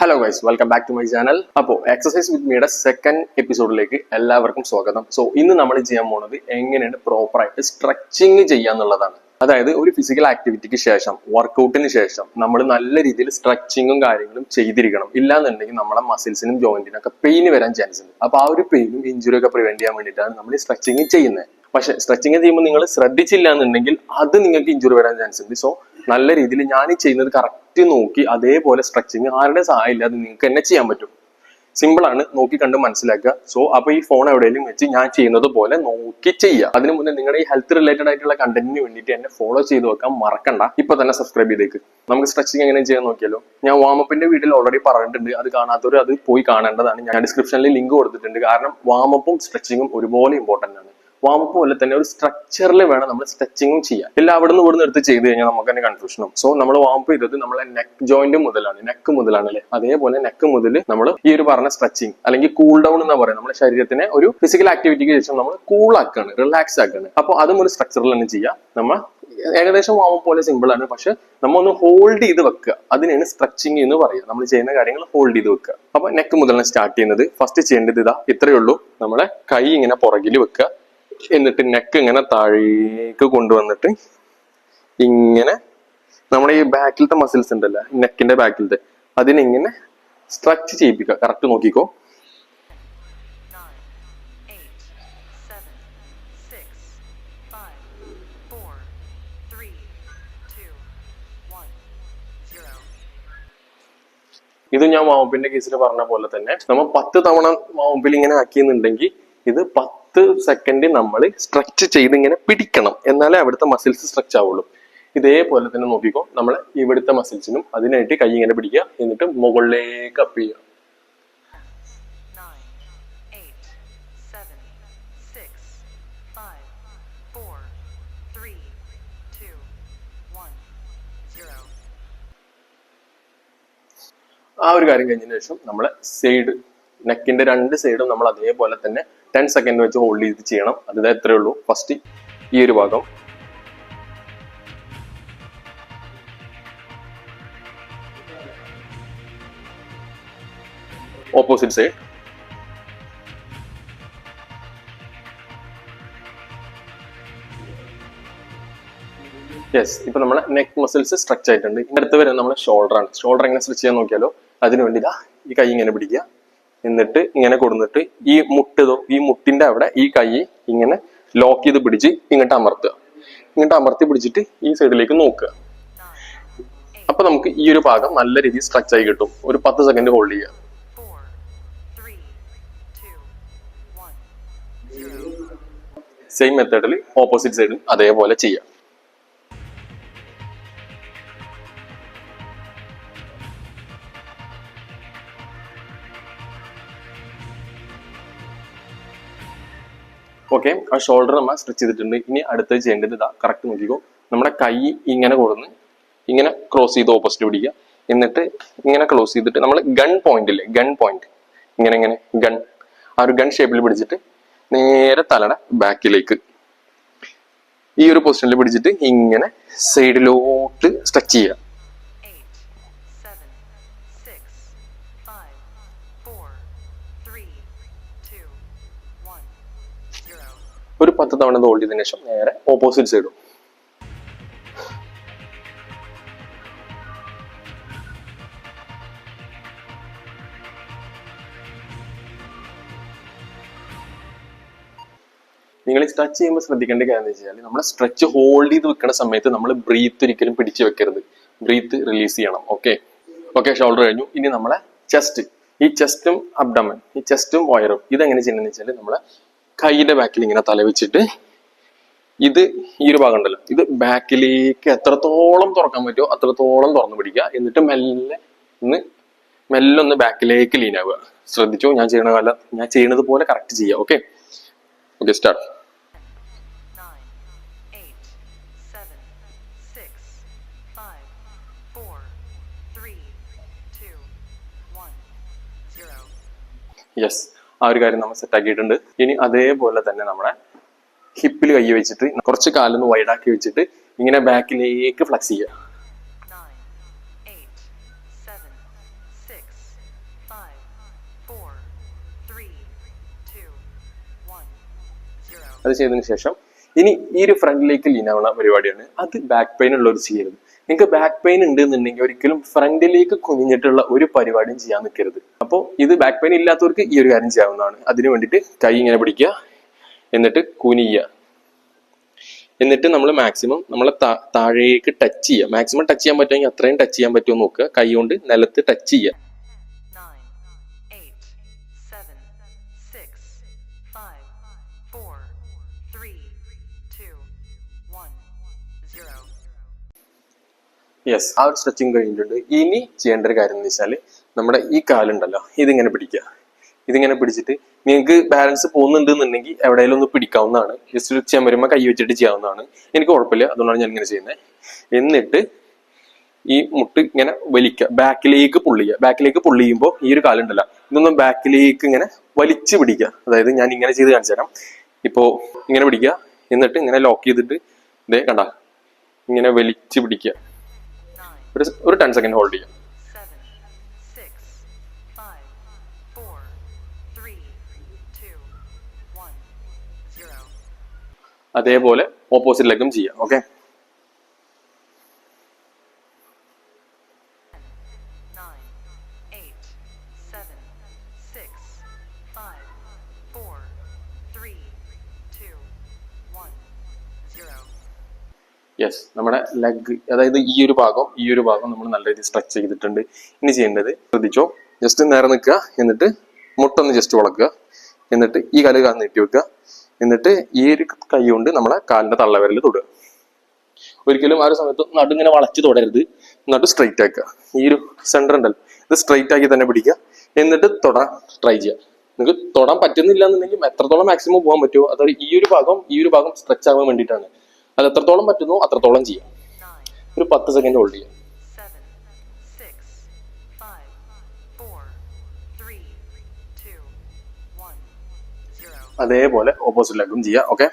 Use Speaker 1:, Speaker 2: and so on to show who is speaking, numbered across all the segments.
Speaker 1: Hello guys welcome back to my channel അപ്പോൾ exercise with മീയുടെ second എപ്പിസോഡിലേക്ക് എല്ലാവർക്കും സ്വാഗതം. സോ ഇന്ന് നമ്മൾ ചെയ്യാൻ പോണത് എങ്ങനെയാണ് പ്രോപ്പറായിട്ട് സ്ട്രെച്ചിങ് ചെയ്യാന്നുള്ളതാണ്. അതായത് ഒരു ഫിസിക്കൽ ആക്ടിവിറ്റിക്ക് ശേഷം വർക്കൗട്ടിന് ശേഷം നമ്മൾ നല്ല രീതിയിൽ സ്ട്രെച്ചിങ്ങും കാര്യങ്ങളും ചെയ്തിരിക്കണം. ഇല്ലാന്നുണ്ടെങ്കിൽ നമ്മുടെ മസിൽസിനും ജോയിന്റിനും ഒക്കെ പെയിൻ വരാൻ ചാൻസ് ഉണ്ട്. അപ്പൊ ആ ഒരു പെയിനും ഇഞ്ചുറി ഒക്കെ പ്രിവെന്റ് ചെയ്യാൻ വേണ്ടിയിട്ടാണ് നമ്മൾ സ്ട്രെച്ചിങ് ചെയ്യുന്നത്. പക്ഷെ സ്ട്രെച്ചിങ് ചെയ്യുമ്പോൾ നിങ്ങൾ ശ്രദ്ധിച്ചില്ല എന്നുണ്ടെങ്കിൽ അത് നിങ്ങൾക്ക് ഇഞ്ചുറി വരാൻ ചാൻസ് ഉണ്ട്. സോ നല്ല രീതിയിൽ ഞാൻ ചെയ്യുന്നത് കറക്റ്റ് നോക്കി അതേപോലെ സ്ട്രെച്ചിങ് ആരുടെ സഹായം ഇല്ലാതെ നിങ്ങൾക്ക് തന്നെ ചെയ്യാൻ പറ്റും. സിമ്പിൾ ആണ് നോക്കി കണ്ട് മനസ്സിലാക്കുക. സോ അപ്പൊ ഈ ഫോൺ എവിടെയെങ്കിലും വെച്ച് ഞാൻ ചെയ്യുന്നത് പോലെ നോക്കി ചെയ്യുക. അതിനു മുന്നേ നിങ്ങളുടെ ഈ ഹെൽത്ത് റിലേറ്റഡ് ആയിട്ടുള്ള കണ്ടന്റിന് വേണ്ടിയിട്ട് എന്നെ ഫോളോ ചെയ്ത് വെക്കാൻ മറക്കണ്ട. ഇപ്പൊ തന്നെ സബ്സ്ക്രൈബ് ചെയ്തേക്ക്. നമുക്ക് സ്ട്രെച്ചിങ് എങ്ങനെ ചെയ്യാൻ നോക്കിയാലോ? ഞാൻ വാമപ്പിന്റെ വീട്ടിൽ ഓൾറെഡി പറഞ്ഞിട്ടുണ്ട്. അത് കാണാത്തവർ അത് പോയി കാണേണ്ടതാണ്. ഞാൻ ഡിസ്ക്രിപ്ഷനിൽ ലിങ്ക് കൊടുത്തിട്ടുണ്ട്. കാരണം വാമപ്പും സ്ട്രെച്ചിങ്ങും ഒരുപോലെ ഇമ്പോർട്ടന്റ് ആണ്. വാമപ്പ് പോലെ തന്നെ ഒരു സ്ട്രക്ചറിൽ വേണം നമ്മൾ സ്ട്രെച്ചിങ്ങും ചെയ്യാൻ. എല്ലാം അവിടെ നിന്ന് ഇവിടുന്ന് എടുത്ത് ചെയ്ത് കഴിഞ്ഞാൽ നമുക്ക് തന്നെ കൺഫ്യൂഷനും സോ നമ്മൾ വാമപ്പ് ചെയ്തത് നമ്മളെ നെക്ക് ജോയിന്റ് മുതലാണ് നെക്ക് മുതലാണ് അല്ലെ? അതേപോലെ നെക്ക് മുതൽ നമ്മൾ ഈ ഒരു പറഞ്ഞ സ്ട്രെച്ചിങ് അല്ലെങ്കിൽ കൂൾ ഡൗൺ എന്ന് പറയാം നമ്മുടെ ശരീരത്തിനെ ഒരു ഫിസിക്കൽ ആക്ടിവിറ്റിക്ക് ശേഷം നമ്മൾ കൂൾ ആക്കുകയാണ് റിലാക്സ് ആക്കുകയാണ് അപ്പോൾ അതും ഒരു സ്ട്രക്ചറിൽ തന്നെ ചെയ്യാം. നമ്മൾ ഏകദേശം വാമപ്പ് പോലെ സിമ്പിൾ ആണ്. പക്ഷെ നമ്മൾ ഒന്ന് ഹോൾഡ് ചെയ്ത് വെക്കുക. അതിനാണ് സ്ട്രെച്ചിങ് എന്ന് പറയുക. നമ്മൾ ചെയ്യുന്ന കാര്യങ്ങൾ ഹോൾഡ് ചെയ്ത് വെക്കുക. അപ്പൊ നെക്ക് മുതലാണ് സ്റ്റാർട്ട് ചെയ്യുന്നത്. ഫസ്റ്റ് ചെയ്യേണ്ടത് ഇതാ ഇത്രയേ ഉള്ളൂ. നമ്മളെ കൈ ഇങ്ങനെ പുറകിൽ വെക്കുക. എന്നിട്ട് നെക്ക് ഇങ്ങനെ താഴേക്ക് കൊണ്ടുവന്നിട്ട് ഇങ്ങനെ നമ്മുടെ ഈ ബാക്കിലത്തെ മസിൽസ് ഉണ്ടല്ലോ നെക്കിന്റെ ബാക്കിലത്തെ അതിനിങ്ങനെ സ്ട്രച്ച് ചെയ്യിപ്പിക്കുക കറക്റ്റ് നോക്കിക്കോ. ഇത് ഞാൻ വാമപ്പിന്റെ കേസിൽ പറഞ്ഞ പോലെ തന്നെ നമ്മൾ പത്ത് തവണ വാമപ്പിൽ ഇങ്ങനെ ആക്കിയെന്നുണ്ടെങ്കിൽ ഇത് പത്ത് സെക്കൻഡ് നമ്മൾ സ്ട്രെച്ച് ചെയ്ത് ഇങ്ങനെ പിടിക്കണം. എന്നാലേ അവിടുത്തെ മസിൽസ് സ്ട്രെച്ച് ആവുള്ളൂ. ഇതേപോലെ തന്നെ നോക്കിക്കോ. നമ്മൾ ഇവിടുത്തെ മസിൽസിനും അതിനായിട്ട് കൈ ഇങ്ങനെ പിടിക്കുക. എന്നിട്ട് മുകളിലേക്ക് അപ്പ് ചെയ്യുക. ആ ഒരു കാര്യം കഴിഞ്ഞതിന് ശേഷം നമ്മൾ സൈഡ് നെക്കിന്റെ രണ്ട് സൈഡും നമ്മൾ അതേപോലെ തന്നെ ടെൻ സെക്കൻഡ് വെച്ച് ഹോൾഡ് ചെയ്ത് ചെയ്യണം. അത് എത്രയേ ഉള്ളൂ? ഫസ്റ്റ് ഈ ഒരു ഭാഗം. ഓപ്പോസിറ്റ് സൈഡ് യെസ് ഇപ്പൊ നമ്മളെ നെക്ക് മസിൽസ് സ്ട്രെച്ച് ആയിട്ടുണ്ട്. അടുത്ത് വരുന്നത് നമ്മുടെ ഷോൾഡർ ആണ്. ഷോൾഡർ എങ്ങനെ സ്ട്രെച്ച് ചെയ്യാൻ നോക്കിയാലോ? അതിനുവേണ്ടി ഈ കൈ ഇങ്ങനെ പിടിക്കുക. എന്നിട്ട് ഇങ്ങനെ കൊടുന്നിട്ട് ഈ മുട്ടതോ ഈ മുട്ടിന്റെ അവിടെ ഈ കൈ ഇങ്ങനെ ലോക്ക് ചെയ്ത് പിടിച്ച് ഇങ്ങോട്ട് അമർത്തുക. ഇങ്ങോട്ട് അമർത്തി പിടിച്ചിട്ട് ഈ സൈഡിലേക്ക് നോക്കുക. അപ്പൊ നമുക്ക് ഈ ഒരു ഭാഗം നല്ല രീതിയിൽ സ്ട്രെച്ച് ആയി കിട്ടും. ഒരു പത്ത് സെക്കൻഡ് ഹോൾഡ് ചെയ്യുക. സെയിം മെത്തേഡിൽ ഓപ്പോസിറ്റ് സൈഡിൽ അതേപോലെ ചെയ്യാം ഓക്കെ ആ ഷോൾഡർ നമ്മൾ സ്ട്രെച്ച് ചെയ്തിട്ടുണ്ട്. ഇനി അടുത്തത് ചെയ്യേണ്ടത് ഇതാ കറക്റ്റ് നോക്കിക്കോ. നമ്മുടെ കൈ ഇങ്ങനെ കൊടുന്ന് ഇങ്ങനെ ക്രോസ് ചെയ്ത് ഓപ്പോസിറ്റ് പിടിക്കുക. എന്നിട്ട് ഇങ്ങനെ ക്ലോസ് ചെയ്തിട്ട് നമ്മൾ ഗൺ പോയിന്റ് ഇല്ലേ ഗൺ പോയിന്റ് ഇങ്ങനെ ഇങ്ങനെ ഗൺ ആ ഒരു ഗൺ ഷേപ്പിൽ പിടിച്ചിട്ട് നേരെ തലയുടെ ബാക്കിലേക്ക് ഈ ഒരു പൊസിഷനിൽ പിടിച്ചിട്ട് ഇങ്ങനെ സൈഡിലോട്ട് സ്ട്രെച്ച് ചെയ്യുക. ഒരു പത്ത് തവണ ഹോൾഡ് ചെയ്തതിനു ശേഷം നേരെ ഓപ്പോസിറ്റ് സൈഡും നിങ്ങൾ സ്ട്രെച്ച് ചെയ്യുമ്പോൾ ശ്രദ്ധിക്കേണ്ട കാര്യം എന്ന് വെച്ചാൽ നമ്മൾ സ്ട്രെച്ച് ഹോൾഡ് ചെയ്ത് വെക്കുന്ന സമയത്ത് നമ്മൾ ബ്രീത്ത് ഒരിക്കലും പിടിച്ചു വെക്കരുത്. ബ്രീത്ത് റിലീസ് ചെയ്യണം ഓക്കെ ഓക്കെ ഷോൾഡർ കഴിഞ്ഞു. ഇനി നമ്മളെ ചെസ്റ്റ് ഈ ചെസ്റ്റും അബ്ഡമൻ ഈ ചെസ്റ്റും വയറും ഇതെങ്ങനെ ചെയ്യണമെന്ന് വെച്ചാൽ നമ്മളെ കൈയുടെ ബാക്കിൽ ഇങ്ങനെ തല വെച്ചിട്ട് ഇത് ഈ ഒരു ഭാഗം ഉണ്ടല്ലോ. ഇത് ബാക്കിലേക്ക് എത്രത്തോളം തുറക്കാൻ പറ്റുമോ അത്രത്തോളം തുറന്നു പിടിക്കുക. എന്നിട്ട് മെല്ലെ ഒന്ന് മെല്ലെ ഒന്ന് ബാക്കിലേക്ക് ലീൻ ആവുക. ശ്രദ്ധിച്ചോ? ഞാൻ ചെയ്യണ കാലം ഞാൻ ചെയ്യണത് പോലെ കറക്റ്റ് ചെയ്യുക ഓക്കെ ഓക്കെ സ്റ്റാർട്ട്. യെസ് ആ ഒരു കാര്യം നമ്മൾ സെറ്റ് ആക്കിയിട്ടുണ്ട്. ഇനി അതേപോലെ തന്നെ നമ്മുടെ ഹിപ്പിൽ കൈ വെച്ചിട്ട് കുറച്ച് കാലൊന്ന് വൈഡാക്കി വെച്ചിട്ട് ഇങ്ങനെ ബാക്കിലേക്ക് ഫ്ലക്സ് ചെയ്യുക. അത് ചെയ്തതിന് ശേഷം ഇനി ഈ ഒരു ഫ്രണ്ടിലേക്ക് ലീനാവുന്ന പരിപാടിയാണ്. അത് ബാക്ക് പെയിൻ ഉള്ളവർ ചെയ്യരുത് നിങ്ങൾക്ക് ബാക്ക് പെയിൻ ഉണ്ട് എന്നുണ്ടെങ്കിൽ ഒരിക്കലും ഫ്രണ്ടിലേക്ക് കുനിഞ്ഞിട്ടുള്ള ഒരു പരിപാടിയും ചെയ്യാൻ നിൽക്കരുത്. അപ്പോൾ ഇത് ബാക്ക് പെയിൻ ഇല്ലാത്തവർക്ക് ഈ ഒരു കാര്യം ചെയ്യാവുന്നതാണ്. അതിന് വേണ്ടിയിട്ട് കൈ ഇങ്ങനെ പിടിക്കുക. എന്നിട്ട് കുനിയുക. എന്നിട്ട് നമ്മൾ മാക്സിമം നമ്മളെ താഴേക്ക് ടച്ച് ചെയ്യുക. മാക്സിമം ടച്ച് ചെയ്യാൻ പറ്റുമെങ്കിൽ അത്രയും ടച്ച് ചെയ്യാൻ പറ്റുമോ നോക്കുക. കൈ കൊണ്ട് നിലത്ത് ടച്ച് ചെയ്യുക. യെസ് ആ ഒരു സ്ട്രെച്ചിങ് കഴിഞ്ഞിട്ടുണ്ട്. ഇനി ചെയ്യേണ്ട ഒരു കാര്യം എന്ന് വെച്ചാൽ നമ്മുടെ ഈ കാലുണ്ടല്ലോ ഇതിങ്ങനെ പിടിക്കുക. ഇതിങ്ങനെ പിടിച്ചിട്ട് നിങ്ങൾക്ക് ബാലൻസ് പോകുന്നുണ്ട് എന്നുണ്ടെങ്കിൽ എവിടെയെങ്കിലും ഒന്ന് പിടിക്കാവുന്നതാണ്. ജസ്റ്റ് ഒരു ചെമ്പരുമ കൈ വെച്ചിട്ട് ചെയ്യാവുന്നതാണ്. എനിക്ക് കുഴപ്പമില്ല അതുകൊണ്ടാണ് ഞാൻ ഇങ്ങനെ ചെയ്യുന്നത് എന്നിട്ട് ഈ മുട്ട് ഇങ്ങനെ വലിക്കുക. ബാക്കിലേക്ക് പുള്ളി ചെയ്യുക. ബാക്കിലേക്ക് പുള്ളി ചെയ്യുമ്പോൾ ഈ ഒരു കാലുണ്ടല്ലോ ഇതൊന്നും ബാക്കിലേക്ക് ഇങ്ങനെ വലിച്ചു പിടിക്കുക. അതായത് ഞാൻ ഇങ്ങനെ ചെയ്ത് കാണിച്ചു തരാം. ഇപ്പോൾ ഇങ്ങനെ പിടിക്കുക. എന്നിട്ട് ഇങ്ങനെ ലോക്ക് ചെയ്തിട്ട് ഇതേ കണ്ട ഇങ്ങനെ വലിച്ചു പിടിക്കുക. ഒരു ഒരു ടെൻ സെക്കൻഡ് ഹോൾഡ് ചെയ്യാം. അതേപോലെ ഓപ്പോസിറ്റ് ലെഗും ചെയ്യാം ഓക്കെ യെസ് നമ്മുടെ ലെഗ് അതായത് ഈ ഒരു ഭാഗം ഈ ഒരു ഭാഗം നമ്മൾ നല്ല രീതിയിൽ സ്ട്രെച്ച് ചെയ്തിട്ടുണ്ട്. ഇനി ചെയ്യേണ്ടത് ശ്രദ്ധിച്ചോ? ജസ്റ്റ് നേരെ നിൽക്കുക എന്നിട്ട് മുട്ടൊന്ന് ജസ്റ്റ് വളക്കുക. എന്നിട്ട് ഈ കാൽ കാൽ നീട്ടി വെക്കുക. എന്നിട്ട് ഈ ഒരു കൈ കൊണ്ട് നമ്മളെ കാലിന്റെ തള്ളവരൽ തൊടുക. ഒരിക്കലും ആ ഒരു സമയത്ത് നടു ഇങ്ങനെ വളച്ച് തൊടരുത്. നടു സ്ട്രൈറ്റ് ആക്കുക. ഈ ഒരു സെന്റർ ഉണ്ടല്ലോ ഇത് സ്ട്രൈറ്റ് ആക്കി തന്നെ പിടിക്കുക. എന്നിട്ട് തൊടാൻ ട്രൈ ചെയ്യുക. നിങ്ങൾക്ക് തൊടാൻ പറ്റുന്നില്ല എന്നുണ്ടെങ്കിൽ എത്രത്തോളം മാക്സിമം പോകാൻ പറ്റുമോ? അതായത് ഈ ഒരു ഭാഗം ഈ ഒരു ഭാഗം സ്ട്രെച്ച് ആവാൻ വേണ്ടിയിട്ടാണ്. അത് എത്രത്തോളം പറ്റുന്നു അത്രത്തോളം ചെയ്യാം. ഒരു പത്ത് സെക്കൻഡ് ഹോൾഡ് ചെയ്യാം. അതേപോലെ ഓപ്പോസിറ്റ് ലെഗും ചെയ്യാം ഓക്കെ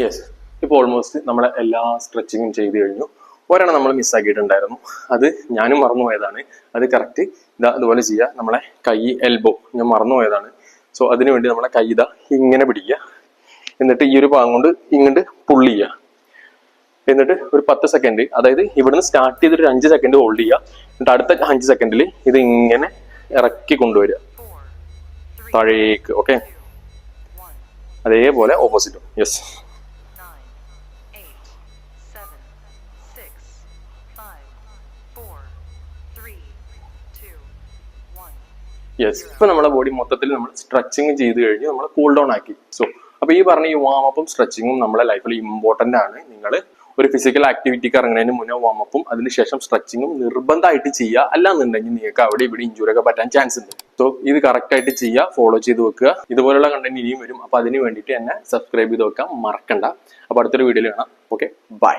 Speaker 1: യെസ് ഇപ്പോൾ ഓൾമോസ്റ്റ് നമ്മളെ എല്ലാ സ്ട്രെച്ചിങ്ങും ചെയ്ത് കഴിഞ്ഞു. ഒരെണ്ണം നമ്മൾ മിസ്സാക്കിയിട്ടുണ്ടായിരുന്നു അത് ഞാനും മറന്നുപോയതാണ്. അത് കറക്റ്റ് ഇതാ അതുപോലെ ചെയ്യുക നമ്മളെ കൈ എൽബോ ഞാൻ മറന്നുപോയതാണ്. സോ അതിനു വേണ്ടി നമ്മളെ കൈ ഇതാ ഇങ്ങനെ പിടിക്കുക. എന്നിട്ട് ഈ ഒരു ഭാഗം കൊണ്ട് ഇങ്ങോട്ട് പുള്ളി ചെയ്യുക. എന്നിട്ട് ഒരു പത്ത് സെക്കൻഡ് അതായത് ഇവിടുന്ന് സ്റ്റാർട്ട് ചെയ്തിട്ട് ഒരു അഞ്ച് സെക്കൻഡ് ഹോൾഡ് ചെയ്യുക. എന്നിട്ട് അടുത്ത അഞ്ച് സെക്കൻഡിൽ ഇത് ഇങ്ങനെ ഇറക്കി കൊണ്ടുവരിക. താഴേക്ക് ഓക്കെ അതേപോലെ ഓപ്പോസിറ്റും യെസ് യെസ് ഇപ്പൊ നമ്മുടെ ബോഡി മൊത്തത്തിൽ നമ്മൾ സ്ട്രെച്ചിങ് ചെയ്ത് കഴിഞ്ഞ് നമ്മൾ കൂൾ ഡൗൺ ആക്കി. സോ അപ്പൊ ഈ പറഞ്ഞ ഈ വാമപ്പും സ്ട്രെച്ചിങ്ങും നമ്മുടെ ലൈഫിൽ ഇമ്പോർട്ടന്റ് ആണ്. നിങ്ങൾ ഒരു ഫിസിക്കൽ ആക്ടിവിറ്റിക്ക് ഇറങ്ങുന്നതിന് മുന്നേ വാമപ്പും അതിനുശേഷം സ്ട്രെച്ചിങ്ങും നിർബന്ധമായിട്ട് ചെയ്യുക. അല്ലാന്നുണ്ടെങ്കിൽ നിങ്ങൾക്ക് അവിടെ ഇവിടെ ഇഞ്ചുറി ഒക്കെ പറ്റാൻ ചാൻസ് ഉണ്ട്. സോ ഇത് കറക്റ്റ് ആയിട്ട് ചെയ്യുക ഫോളോ ചെയ്ത് വെക്കുക. ഇതുപോലുള്ള കണ്ടന്റ് ഇനിയും വരും. അപ്പൊ അതിന് വേണ്ടിയിട്ട് എന്നെ സബ്സ്ക്രൈബ് ചെയ്ത് വെക്കാം മറക്കണ്ട. അപ്പൊ അടുത്തൊരു വീഡിയോയിൽ കാണാം. Okay bye